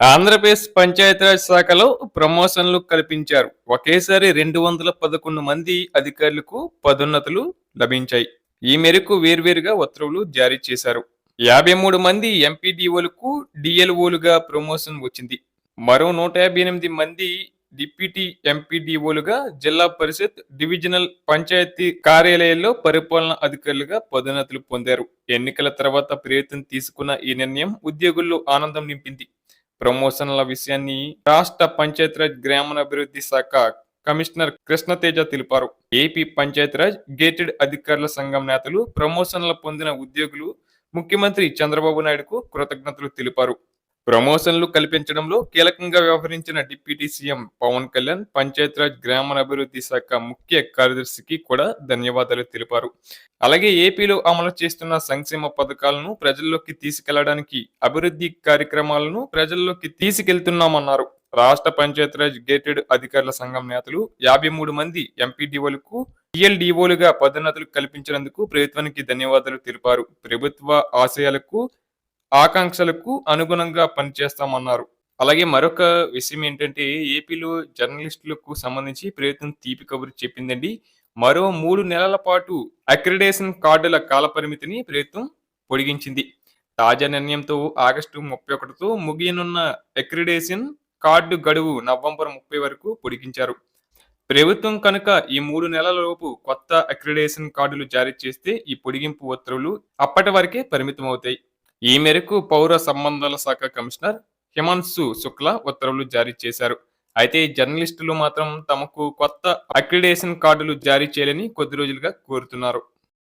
ఆంధ్రప్రదేశ్ పంచాయతీరాజ్ శాఖలో ప్రమోషన్లు కల్పించారు. ఒకేసారి రెండు వందల పదకొండు మంది అధికారులకు పదోన్నతులు లభించాయి. ఈ మేరకు వేర్వేరుగా ఉత్తర్వులు జారీ చేశారు. యాభై మూడు మంది ఎంపీడీఓలకు డిఎల్ఓలుగా ప్రమోషన్ వచ్చింది. మరో నూట యాభై ఎనిమిది మంది డిప్యూటీ ఎంపీడీఓలుగా జిల్లా పరిషత్ డివిజనల్ పంచాయతీ కార్యాలయాల్లో పరిపాలన అధికారులుగా పదోన్నతులు పొందారు. ఎన్నికల తర్వాత ప్రయత్నం తీసుకున్న ఈ నిర్ణయం ఉద్యోగుల్లో ఆనందం నింపింది. ప్రమోషన్ల విషయాన్ని రాష్ట్ర పంచాయతీరాజ్ గ్రామీణాభివృద్ధి శాఖ కమిషనర్ కృష్ణతేజ తెలిపారు. ఏపీ పంచాయతీరాజ్ గేటెడ్ అధికారుల సంఘం నేతలు ప్రమోషన్ల పొందిన ఉద్యోగులు ముఖ్యమంత్రి చంద్రబాబు నాయుడుకు కృతజ్ఞతలు తెలిపారు. ప్రమోషన్లు కల్పించడంలో కీలకంగా వ్యవహరించిన డిప్యూటీ సీఎం పవన్ కళ్యాణ్ పంచాయతీరాజ్ గ్రామీణాభివృద్ధి శాఖ ముఖ్య కార్యదర్శికి కూడా ధన్యవాదాలు తెలిపారు. అలాగే ఏపీలో అమలు చేస్తున్న సంక్షేమ పథకాలను ప్రజల్లోకి తీసుకెళ్ళడానికి అభివృద్ధి కార్యక్రమాలను ప్రజల్లోకి తీసుకెళ్తున్నామన్నారు. రాష్ట్ర పంచాయతీరాజ్ గేటెడ్ అధికారుల సంఘం నేతలు యాభై మూడు మంది ఎంపీడీఓలకు టీఎల్డీఓలుగా పదోన్నతులు కల్పించినందుకు ప్రభుత్వానికి ధన్యవాదాలు తెలిపారు. ప్రభుత్వ ఆశయాలకు ఆకాంక్షలకు అనుగుణంగా పనిచేస్తామన్నారు. అలాగే మరొక విషయం ఏంటంటే ఏపీలో జర్నలిస్టులకు సంబంధించి ప్రభుత్వం తీపి కబురు చెప్పిందండి. మరో మూడు నెలల పాటు అక్రిడేషన్ కార్డుల కాలపరిమితిని ప్రభుత్వం పొడిగించింది. తాజా నిర్ణయంతో ఆగస్టు ముప్పై ఒకటితో ముగియనున్న అక్రిడేషన్ కార్డు గడువు నవంబర్ ముప్పై వరకు పొడిగించారు. ప్రభుత్వం కనుక ఈ మూడు నెలల లోపు కొత్త అక్రిడేషన్ కార్డులు జారీ చేస్తే ఈ పొడిగింపు ఉత్తర్వులు అప్పటి వరకే పరిమితం అవుతాయి ఈ మేరకు పౌర సంబంధాల శాఖ కమిషనర్ హిమాన్సు శుక్లా ఉత్తర్వులు జారీ చేశారు. అయితే జర్నలిస్టులు మాత్రం తమకు కొత్త అక్రిడేషన్ కార్డులు జారీ చేయాలని కొద్ది రోజులుగా కోరుతున్నారు.